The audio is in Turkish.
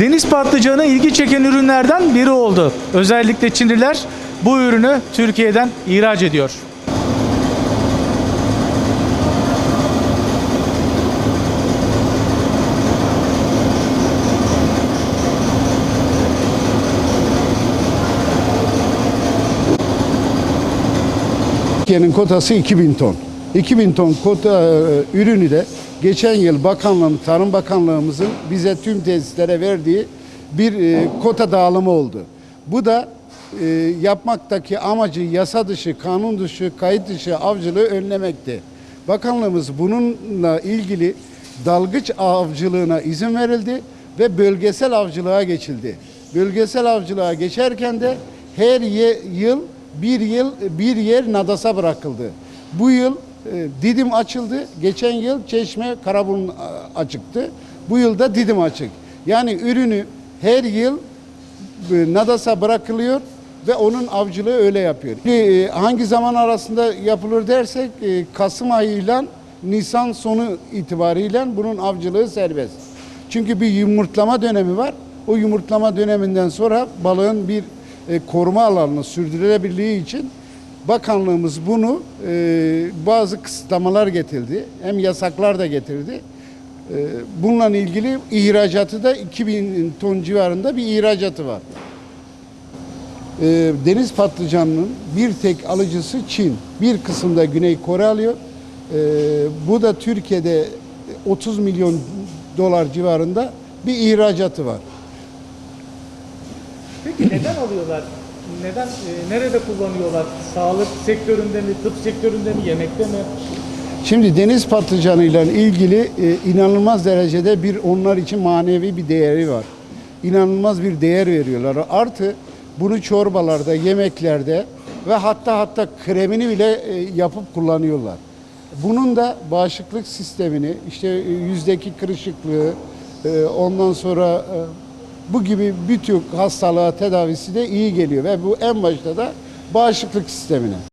Deniz patlıcanı ilgi çeken ürünlerden biri oldu. Özellikle Çinliler bu ürünü Türkiye'den ihraç ediyor. Türkiye'nin kotası 2000 ton. 2000 ton kota e, ürünü de geçen yıl Bakanlığımız, Tarım Bakanlığımızın bize tüm tesislere verdiği bir e, kota dağılımı oldu. Bu da e, yapmaktaki amacı yasa dışı, kanun dışı, kayıt dışı avcılığı önlemekti. Bakanlığımız bununla ilgili dalgıç avcılığına izin verildi ve bölgesel avcılığa geçildi. Bölgesel avcılığa geçerken de her ye- yıl bir yıl bir yer Nadas'a bırakıldı. Bu yıl Didim açıldı. Geçen yıl Çeşme Karaburun a- açıktı. Bu yıl da Didim açık. Yani ürünü her yıl e, Nadas'a bırakılıyor ve onun avcılığı öyle yapıyor. E, Hangi zaman arasında yapılır dersek e, Kasım ayıyla Nisan sonu itibariyle bunun avcılığı serbest. Çünkü bir yumurtlama dönemi var. O yumurtlama döneminden sonra balığın bir e, koruma alanını sürdürülebildiği için bakanlığımız bunu e, bazı kısıtlamalar getirdi. Hem yasaklar da getirdi. E, bununla ilgili ihracatı da 2000 ton civarında bir ihracatı var. E, deniz patlıcanının bir tek alıcısı Çin. Bir kısımda Güney Kore alıyor. E, bu da Türkiye'de 30 milyon dolar civarında bir ihracatı var. Peki neden alıyorlar? Neden, e, nerede kullanıyorlar? Sağlık sektöründe mi, tıp sektöründe mi, yemekte mi? Şimdi deniz patlıcanıyla ilgili e, inanılmaz derecede bir onlar için manevi bir değeri var. İnanılmaz bir değer veriyorlar. Artı bunu çorbalarda, yemeklerde ve hatta hatta kremini bile e, yapıp kullanıyorlar. Bunun da bağışıklık sistemini, işte e, yüzdeki kırışıklığı, e, ondan sonra e, bu gibi birçok hastalığa tedavisi de iyi geliyor ve bu en başta da bağışıklık sistemine.